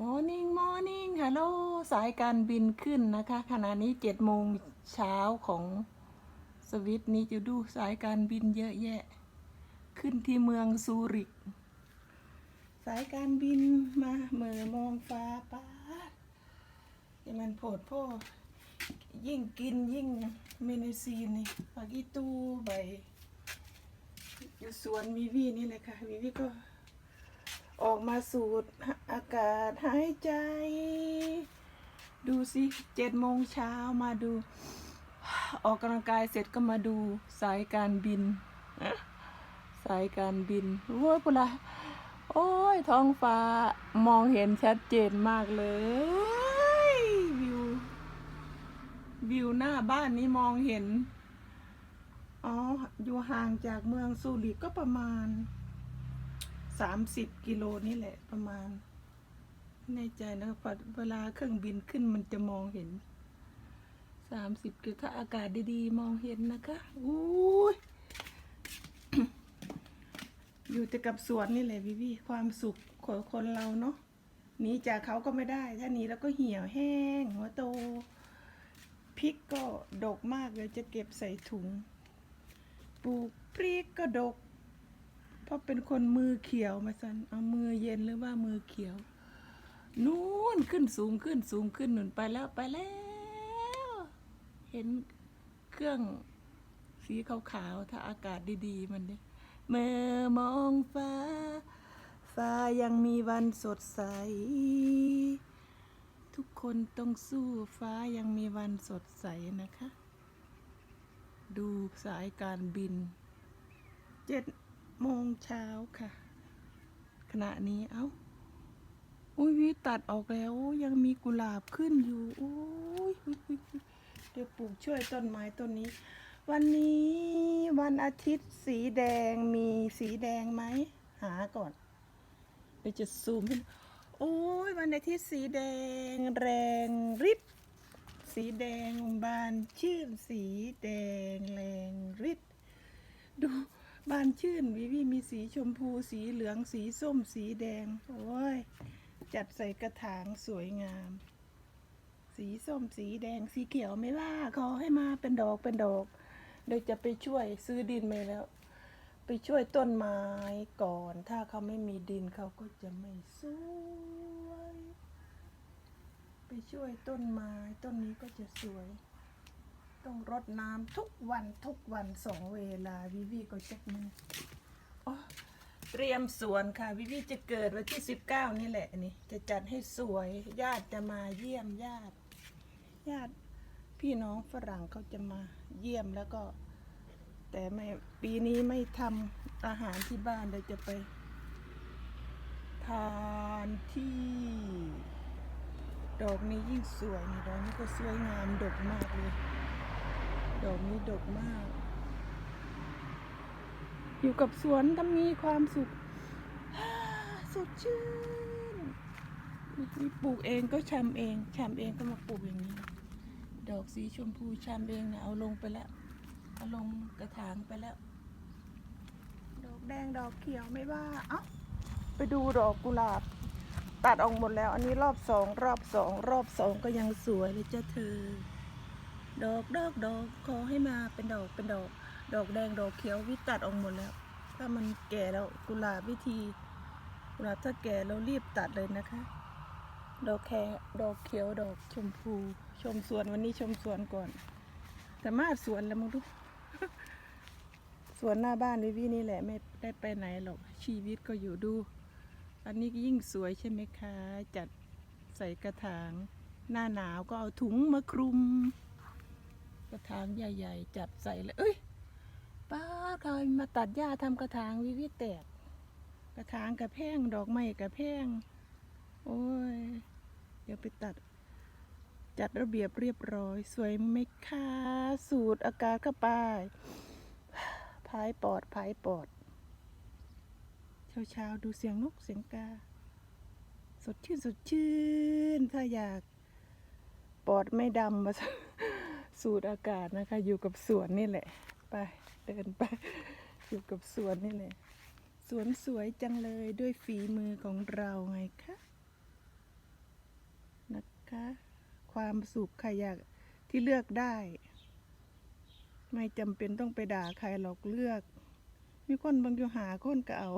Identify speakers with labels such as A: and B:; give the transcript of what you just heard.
A: Morning Morning ฮัลโหลสายการบินขึ้นนะคะ ขณะนี้เจ็ดโมงเช้าของสวิตนี้จะดูสายการบินเยอะแยะ ขึ้นที่เมืองซูริก สายการบินมาเหม่อมองฟ้าป้าดอย่มันโผดพ่อยิ่งกินยิ่งเมเนซีนนี่ปากิตูใบอยู่สวนวิวีนี่เลยค่ะวิวีก็ ออกมาสูดอากาศหายใจ ดูสิเจ็ดโมงเช้ามาดู ออกกำลังกายเสร็จก็มาดูสายการบิน สายการบินโว้ยปุละโอ้ยท้องฟ้ามองเห็นชัดเจนมากเลย วิว วิวหน้าบ้านนี้มองเห็น อ๋อ อยู่ห่างจากเมืองซูริก็ประมาณ สามสิบกิโลนี่แหละประมาณไม่แน่ใจนะพอเวลาเครื่องบินขึ้นมันจะมองเห็นสามสิบกิโลถ้าอากาศดีๆ มองเห็นนะคะอุ้ยอยู่แต่กับสวนนี่แหละวิวีความสุขของคนเราเนาะหนีจากเขาก็ไม่ได้ ถ้าหนีแล้วก็เหี่ยวแห้ง หัวโตพริกก็ดกมากเลยจะเก็บใส่ถุง ปลูกพริกก็ดก เพราะเป็นคนมือเขียวมาสันเอามือเย็นหรือว่ามือเขียว นู่นขึ้นสูงขึ้นสูงขึ้นหนุนไปแล้วไปแล้ว เห็นเครื่องสีขาวๆถ้าอากาศดีๆ มันเนี่ยเมื่อมองฟ้า ฟ้ายังมีวันสดใส ทุกคนต้องสู้ฟ้ายังมีวันสดใสนะคะ ดูสายการบินเจ็ด โมงเช้าค่ะ ขณะนี้เอ้า อุ้ยวิตัดออกแล้ว ยังมีกุหลาบขึ้นอยู่อุ้ยเดี๋ยวปลูกช่วยต้นไม้ต้นนี้ วันนี้วันอาทิตย์สีแดงมีสีแดงไหม หาก่อนเดี๋ยวจะซูมโอ้ยวันอาทิตย์สีแดงแรงริบสีแดงบานชื่นสีแดงแรงริดดู บานชื่นวิวีมีสีชมพูสีเหลืองสีส้มสีแดง โอ้ย จัดใส่กระถางสวยงาม สีส้มสีแดงสีเขียวไม่ว่าขอให้มาเป็นดอกเป็นดอกเดี๋ยวจะไปช่วยซื้อดินไปแล้ว ไปช่วยต้นไม้ก่อน ถ้าเขาไม่มีดินเขาก็จะไม่สวย ไปช่วยต้นไม้ต้นนี้ก็จะสวย ต้องรดน้ำทุกวันทุกวันสองเวลาวิวีก็จะมันอ๋อเตรียมสวนค่ะวิวีจะเกิดวันที่สิบเก้านี่แหละนี่ จะจัดให้สวยญาติจะมาเยี่ยมญาติ ญาติพี่น้องฝรั่งเขาจะมาเยี่ยมแล้วก็ แต่ไม่ปีนี้ไม่ทำอาหารที่บ้านเดี๋ยจะไป ทานที่ดอกนี้ยิ่งสวยนี่ดอกนี้ก็สวยงามดกมากเลย ดอกนี้ดกมาก อยู่กับสวนก็มีความสุขสดชื่นนี่ปลูกเองก็ชำเองชำเองก็มาปลูกอย่างนี้ ดอกสีชมพูชำเองนะเอาลงไปแล้ว เอาลงกระถางไปแล้ว ดอกแดงดอกเขียวไม่ว่า เอ้า ไปดูดอกกุหลาบ ตัดออกหมดแล้ว อันนี้รอบสองรอบสองรอบสองก็ยังสวยเลยเจ้าเธอ ดอกดอกดอกขอให้มาเป็นดอกเป็นดอก ดอกแดงดอกเขียววิตัดออกหมดแล้ว ถ้ามันแก่แล้วกุหลาบวิธีกุหลาบถ้าแก่เรารีบตัดเลยนะคะ ดอกแครดอกเขียวดอกชมพู ชมสวนวันนี้ชมสวนก่อน แต่มาสวนแล้วมึงดูสวนหน้าบ้านวิวีนี่แหละไม่ได้ไปไหนหรอกชีวิตก็อยู่ดู อันนี้ยิ่งสวยใช่ไหมคะ จัดใส่กระถาง หน้าหนาวก็เอาถุงมาคลุม ระถางใหญ่ ๆ จัดใส่เลยเอ้ยป้าใครมาตัดหญ้าทำกระถางวิวิแตก กระถางกระแพงดอกไม้กระแพงโอ้ย เดี๋ยวไปตัด จัดระเบียบเรียบร้อย สวยไหมคะสูดอากาศเข้าไปพายปอดพายปอดเช้าๆดูเสียงนกเสียงกา สดชื่นสดชื่น ถ้าอยาก ปอดไม่ดำมา สูดอากาศนะคะ อยู่กับสวนนี่แหละ ไปเดินไป อยู่กับสวนนี่แหละ สวนสวยจังเลยด้วยฝีมือของเราไงคะนะความสุขใครอยากที่เลือกได้ ไม่จำเป็นต้องไปด่าใครหรอกเลือก มีคนบางอยู่หาคนก็เอา